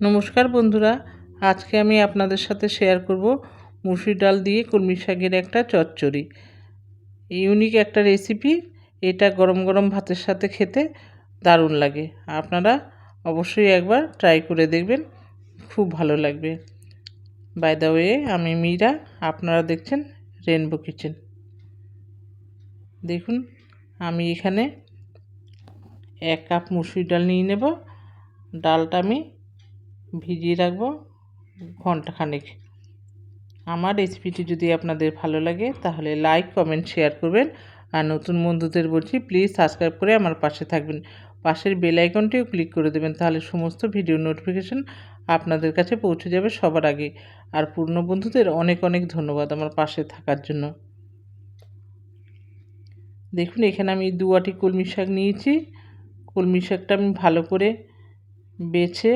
নমস্কার বন্ধুরা, আজকে আমি আপনাদের সাথে শেয়ার করব মুসুর ডাল দিয়ে কলমি শাকের একটা চচ্চড়ি। ইউনিক একটা রেসিপি এটা গরম গরম ভাতের সাথে খেতে দারুণ লাগে। আপনারা অবশ্যই একবার ট্রাই করে দেখবেন, খুব ভালো লাগবে। বাই দ্য ওয়ে আমি মীরা, আপনারা দেখছেন রেনবো কিচেন দেখুন, আমি এখানে এক কাপ মুসুর ডাল নিয়ে নেব। ডালটা আমি ভিজিয়ে রাখব ঘন্টাখানেক আমার রেসিপিটি যদি আপনাদের ভালো লাগে, তাহলে লাইক কমেন্ট শেয়ার করবেন। আর নতুন বন্ধুদের বলছি প্লিজ সাবস্ক্রাইব করে আমার পাশে থাকবেন। পাশের বেল আইকনটিও ক্লিক করে দেবেন, তাহলে সমস্ত ভিডিও নোটিফিকেশান আপনাদের কাছে পৌঁছে যাবে সবার আগে। আর পূর্ণ বন্ধুদের অনেক অনেক ধন্যবাদ আমার পাশে থাকার জন্য। দেখুন, এখানে আমি দু আটি কলমি শাক নিয়েছি। কলমি শাকটা আমি ভালো করে বেছে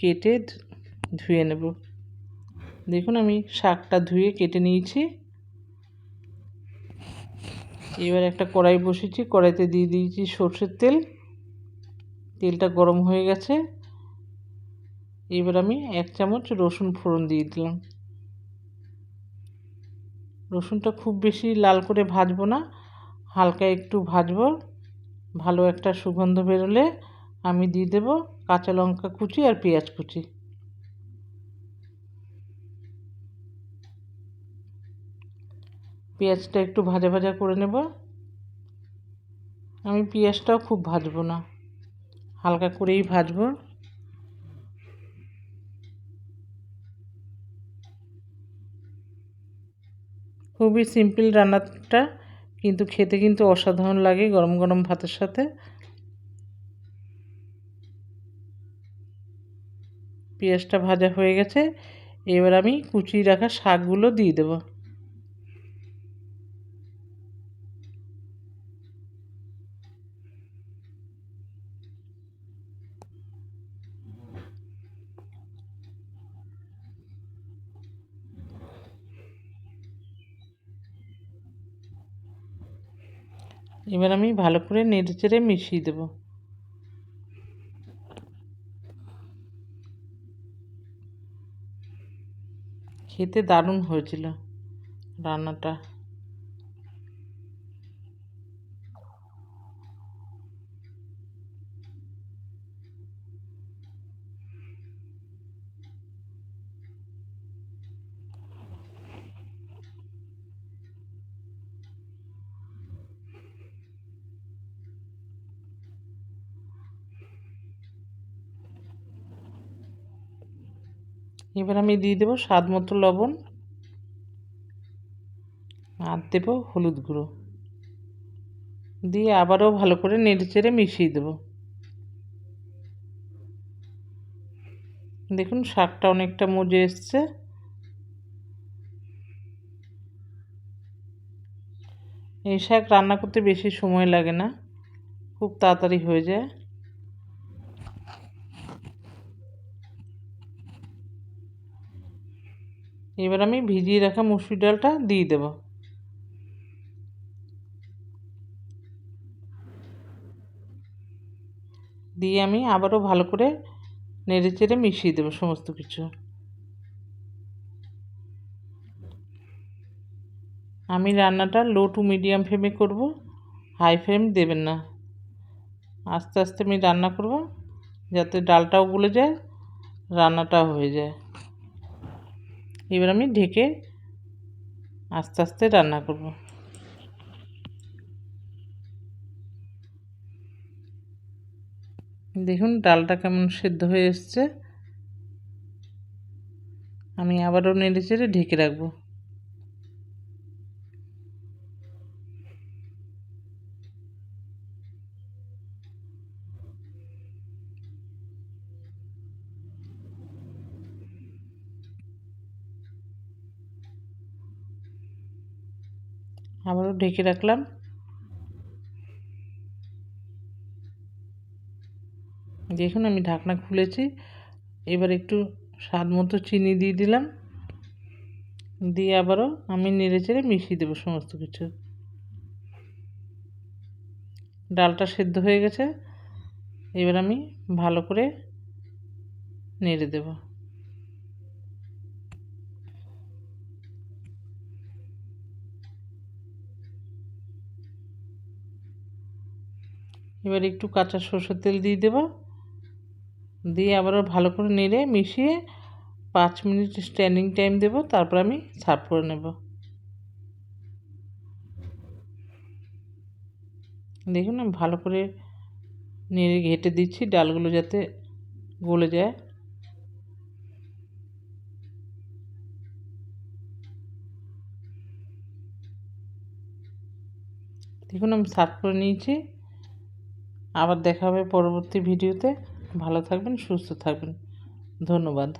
কেটে ধুয়ে নেব। দেখুন আমি শাকটা ধুয়ে কেটে নিয়েছি। এবার একটা কড়াই বসেছি, কড়াইতে দিয়ে দিয়েছি সর্ষের তেল। তেলটা গরম হয়ে গেছে। এবার আমি এক চামচ রসুন ফোড়ন দিয়ে দিলাম। রসুনটা খুব বেশি লাল করে ভাজবো না, হালকা একটু ভাজবো। ভালো একটা সুগন্ধ বেরোলে আমি দিয়ে দেব কাঁচা লঙ্কা কুচি আর পেঁয়াজ কুচি। পেঁয়াজটা একটু ভাজা ভাজা করে নেব। আমি পেঁয়াজটাও খুব ভাজবো না, হালকা করেই ভাজবো। খুবই সিম্পল রান্নাটা, কিন্তু খেতে কিন্তু অসাধারণ লাগে গরম গরম ভাতের সাথে। পেঁয়াজটা ভাজা হয়ে গেছে, এবার আমি কুচিয়ে রাখা শাকগুলো দিয়ে দেবো। এবার আমি ভালো করে নেড়ে চেড়ে মিশিয়ে দেবো। খেতে দারুণ হয়েছিল রান্নাটা। এবার আমি দিয়ে দেবো স্বাদ মতো লবণ আর দেবো হলুদ গুঁড়ো। দিয়ে আবারও ভালো করে নেড়ে চেড়ে মিশিয়ে দেবো। দেখুন শাকটা অনেকটা মজে এসছে। এই শাক রান্না করতে বেশি সময় লাগে না, খুব তাড়াতাড়ি হয়ে যায়। এবার আমি ভিজিয়ে রাখা মুসুর ডালটা দিয়ে দেব। দিয়ে আমি আবারও ভালো করে নেড়ে চেড়ে মিশিয়ে দেবো সমস্ত কিছু। আমি রান্নাটা লো টু মিডিয়াম ফ্লেমে করব হাই ফ্লেম দেবেন না। আস্তে আস্তে আমি রান্না করব, যাতে ডালটাও গলে যায়, রান্নাটাও হয়ে যায়। এবার আমি ঢেকে আস্তে আস্তে রান্না করব। দেখুন, ডালটা কেমন সেদ্ধ হয়ে এসছে। আমি আবারও নেড়ে চেড়ে ঢেকে রাখব। আবারও ঢেকে রাখলাম। দেখুন, আমি ঢাকনা খুলেছি। এবার একটু স্বাদ মতো চিনি দিয়ে দিলাম। দিয়ে আবারও আমি নেড়ে চেড়ে মিশিয়ে দেবো সমস্ত কিছু। ডালটা সেদ্ধ হয়ে গেছে। এবার আমি ভালো করে নেড়ে দেব। এবার একটু কাঁচা সরষের তেল দিয়ে দেব। দিয়ে আবারও ভালো করে নেড়ে মিশিয়ে পাঁচ মিনিট স্ট্যান্ডিং টাইম দেব, তারপর আমি সার্ভ করে নেব। দেখুন আমি ভালো করে নেড়ে ঘেটে দিচ্ছি, ডালগুলো যাতে গলে যায়। দেখুন আমি সার্ভ করে নিয়েছি। আবার দেখা হবে পরবর্তী ভিডিওতে। ভালো থাকবেন সুস্থ থাকবেন। ধন্যবাদ।